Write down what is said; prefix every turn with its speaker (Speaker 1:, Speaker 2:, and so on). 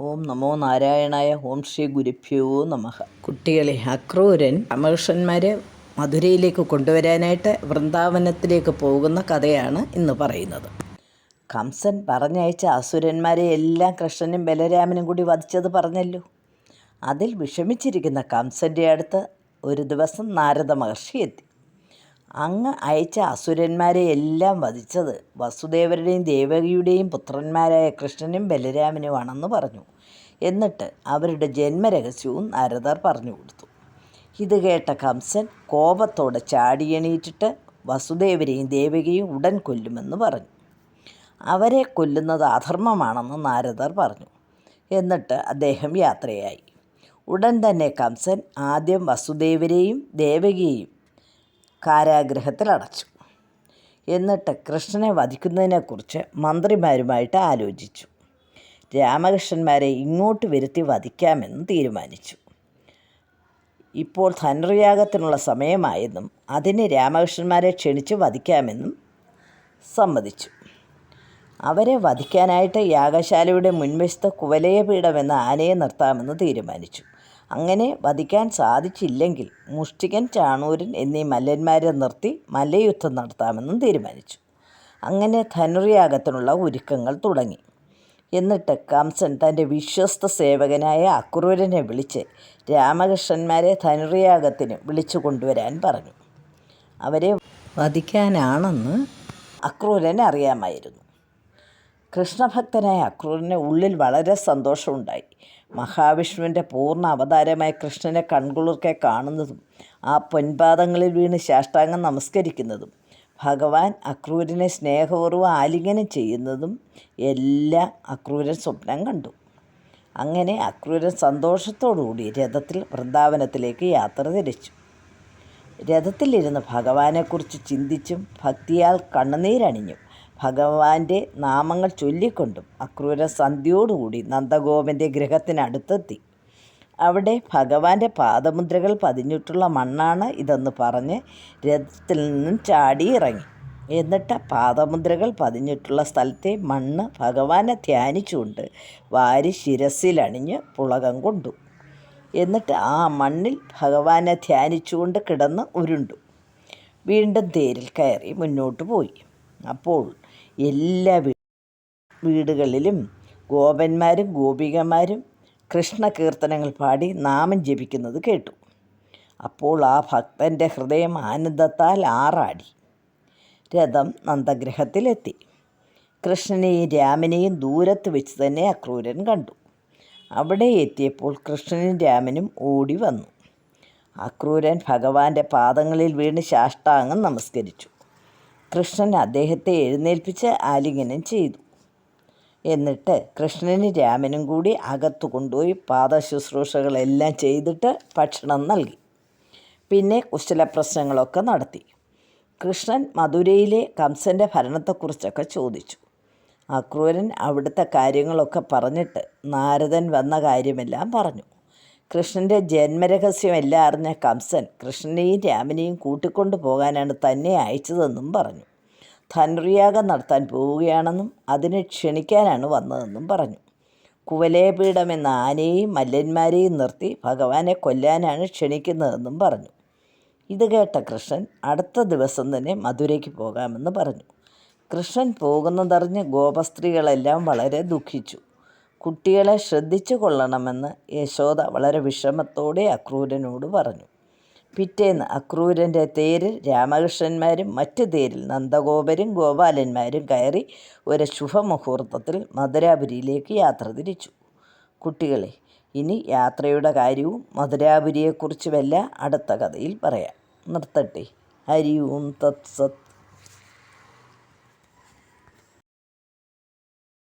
Speaker 1: ഓം നമോ നാരായണായ ഓം ശ്രീ ഗുരുഭ്യോ നമഃ. കുട്ടികളെ അക്രൂരൻ അമേഷന്മാരെ മധുരയിലേക്ക് കൊണ്ടുവരാനായിട്ട് വൃന്ദാവനത്തിലേക്ക് പോകുന്ന കഥയാണ് ഇന്ന് പറയുന്നത്. കംസൻ പറഞ്ഞയച്ച അസുരന്മാരെ എല്ലാം കൃഷ്ണനും ബലരാമനും കൂടി വധിച്ചത് പറഞ്ഞല്ലോ. അതിൽ വിഷമിച്ചിരിക്കുന്ന കംസന്റെ അടുത്ത് ഒരു ദിവസം നാരദ മഹർഷി എത്തി. അങ്ങ് അയച്ച അസുരന്മാരെ എല്ലാം വധിച്ചത് വസുദേവരുടെയും ദേവകിയുടെയും പുത്രന്മാരായ കൃഷ്ണനും ബലരാമനുമാണെന്ന് പറഞ്ഞു. എന്നിട്ട് അവരുടെ ജന്മരഹസ്യവും നാരദർ പറഞ്ഞു കൊടുത്തു. ഇത് കേട്ട കംസൻ കോപത്തോടെ ചാടിയണീറ്റിട്ട് വസുദേവരെയും ദേവകിയും ഉടൻ കൊല്ലുമെന്ന് പറഞ്ഞു. അവരെ കൊല്ലുന്നത് അധർമ്മമാണെന്ന് നാരദർ പറഞ്ഞു. എന്നിട്ട് അദ്ദേഹം യാത്രയായി. ഉടൻ തന്നെ കംസൻ ആദ്യം വസുദേവരെയും ദേവകിയെയും കാരാഗൃഹത്തിൽ അടച്ചു എന്നിട്ട് കൃഷ്ണനെ വധിക്കുന്നതിനെക്കുറിച്ച് മന്ത്രിമാരുമായിട്ട് ആലോചിച്ചു. രാമകൃഷ്ണന്മാരെ ഇങ്ങോട്ട് വരുത്തി വധിക്കാമെന്ന് തീരുമാനിച്ചു. ഇപ്പോൾ ധനുർയാഗത്തിനുള്ള സമയമായെന്നും അതിന് രാമകൃഷ്ണന്മാരെ ക്ഷണിച്ച് വധിക്കാമെന്നും സമ്മതിച്ചു. അവരെ വധിക്കാനായിട്ട് യാഗശാലയുടെ മുൻവശത്ത് കുവലയപീഠം എന്ന ആനയെ നിർത്താമെന്ന് തീരുമാനിച്ചു. അങ്ങനെ വധിക്കാൻ സാധിച്ചില്ലെങ്കിൽ മുഷ്ടികൻ ചാണൂരൻ എന്നീ മല്ലന്മാരെ നിർത്തി മല്ലയുദ്ധം നടത്താമെന്നും തീരുമാനിച്ചു. അങ്ങനെ ധനുർയാഗത്തിനുള്ള ഒരുക്കങ്ങൾ തുടങ്ങി. എന്നിട്ട് കംസൻ തന്റെ വിശ്വസ്ത സേവകനായ അക്രൂരനെ വിളിച്ച് രാമകൃഷ്ണന്മാരെ ധനുർയാഗത്തിന് വിളിച്ചു കൊണ്ടുവരാൻ പറഞ്ഞു. അവരെ വധിക്കാനാണെന്ന് അക്രൂരൻ അറിയാമായിരുന്നു. കൃഷ്ണഭക്തനായ അക്രൂരന് ഉള്ളിൽ വളരെ സന്തോഷമുണ്ടായി. മഹാവിഷ്ണുവിന്റെ പൂർണ അവതാരമായ കൃഷ്ണനെ കൺകുളിർക്കെ കാണുന്നതും ആ പൊൻപാദങ്ങളിൽ വീണ് ശാഷ്ടാംഗം നമസ്കരിക്കുന്നതും ഭഗവാൻ അക്രൂരനെ സ്നേഹപൂർവം ആലിംഗനം ചെയ്യുന്നതും എല്ലാം അക്രൂരൻ സ്വപ്നം കണ്ടു. അങ്ങനെ അക്രൂരൻ സന്തോഷത്തോടുകൂടി രഥത്തിൽ വൃന്ദാവനത്തിലേക്ക് യാത്ര തിരിച്ചു. രഥത്തിലിരുന്ന് ഭഗവാനെക്കുറിച്ച് ചിന്തിച്ചും ഭക്തിയാൽ കണ്ണുനീരണിഞ്ഞും. ഭഗവാന്റെ നാമങ്ങൾ ചൊല്ലിക്കൊണ്ടും അക്രൂര സന്ധ്യയോടുകൂടി നന്ദഗോപന്റെ ഗൃഹത്തിനടുത്തെത്തി. അവിടെ ഭഗവാന്റെ പാദമുദ്രകൾ പതിഞ്ഞിട്ടുള്ള മണ്ണാണ് ഇതെന്ന് പറഞ്ഞ് രഥത്തിൽ നിന്നും ചാടി ഇറങ്ങി എന്നിട്ട് പാദമുദ്രകൾ പതിഞ്ഞിട്ടുള്ള സ്ഥലത്തെ മണ്ണ് ഭഗവാനെ ധ്യാനിച്ചുകൊണ്ട് വാരി ശിരസിലണിഞ്ഞ് പുളകം കൊണ്ടു. എന്നിട്ട് ആ മണ്ണിൽ ഭഗവാനെ ധ്യാനിച്ചുകൊണ്ട് കിടന്ന് ഉരുണ്ടു. വീണ്ടും തേരിൽ കയറി മുന്നോട്ട് പോയി. അപ്പോൾ എല്ലാ വീടുകളിലും ഗോപന്മാരും ഗോപികമാരും കൃഷ്ണകീർത്തനങ്ങൾ പാടി നാമം ജപിക്കുന്നത് കേട്ടു. അപ്പോൾ ആ ഭക്തന്റെ ഹൃദയം ആനന്ദത്താൽ ആറാടി. രഥം നന്ദഗ്രഹത്തിലെത്തി കൃഷ്ണനെയും രാമനെയും ദൂരത്ത് വെച്ച് തന്നെ അക്രൂരൻ കണ്ടു. അവിടെ എത്തിയപ്പോൾ കൃഷ്ണനും രാമനും ഓടി വന്നു. അക്രൂരൻ ഭഗവാന്റെ പാദങ്ങളിൽ വീണ് ശാഷ്ടാംഗം നമസ്കരിച്ചു. കൃഷ്ണൻ അദ്ദേഹത്തെ എഴുന്നേൽപ്പിച്ച് ആലിംഗനം ചെയ്തു. എന്നിട്ട് കൃഷ്ണനും രാമനും കൂടി അകത്തു കൊണ്ടുപോയി പാദശുശ്രൂഷകളെല്ലാം ചെയ്തിട്ട് ഭക്ഷണം നൽകി. പിന്നെ കുശല പ്രശ്നങ്ങളൊക്കെ നടത്തി. കൃഷ്ണൻ മധുരയിലെ കംസന്റെ ഭരണത്തെക്കുറിച്ചൊക്കെ ചോദിച്ചു. അക്രൂരൻ അവിടുത്തെ കാര്യങ്ങളൊക്കെ പറഞ്ഞിട്ട് നാരദൻ വന്ന കാര്യമെല്ലാം പറഞ്ഞു. കൃഷ്ണന്റെ ജന്മരഹസ്യമെല്ലാം അറിഞ്ഞ കംസൻ കൃഷ്ണനെയും രാമനെയും കൂട്ടിക്കൊണ്ടു പോകാനാണ് തന്നെ അയച്ചതെന്നും പറഞ്ഞു. ധനുർയാഗം നടത്താൻ പോവുകയാണെന്നും അതിനെ ക്ഷണിക്കാനാണ് വന്നതെന്നും പറഞ്ഞു. കുവലയപീഠം എന്ന ആനയെയും മല്ലന്മാരെയും നിർത്തി ഭഗവാനെ കൊല്ലാനാണ് ക്ഷണിക്കുന്നതെന്നും പറഞ്ഞു. ഇത് കേട്ട കൃഷ്ണൻ അടുത്ത ദിവസം തന്നെ മധുരയ്ക്ക് പോകാമെന്ന് പറഞ്ഞു. കൃഷ്ണൻ പോകുന്നതറിഞ്ഞ് ഗോപസ്ത്രീകളെല്ലാം വളരെ ദുഃഖിച്ചു. കുട്ടികളെ ശ്രദ്ധിച്ചു കൊള്ളണമെന്ന് യശോദ വളരെ വിഷമത്തോടെ അക്രൂരനോട് പറഞ്ഞു. പിറ്റേന്ന് അക്രൂരന്റെ തേരിൽ രാമകൃഷ്ണന്മാരും മറ്റ് തേരിൽ നന്ദഗോപരും ഗോപാലന്മാരും കയറി ഒരു ശുഭമുഹൂർത്തത്തിൽ മധുരാപുരിയിലേക്ക് യാത്ര തിരിച്ചു. കുട്ടികളെ ഇനി യാത്രയുടെ കാര്യവും മധുരാപുരിയെക്കുറിച്ചുമെല്ലാം അടുത്ത കഥയിൽ പറയാം. നിർത്തട്ടെ. ഹരി ഓം തത്സത്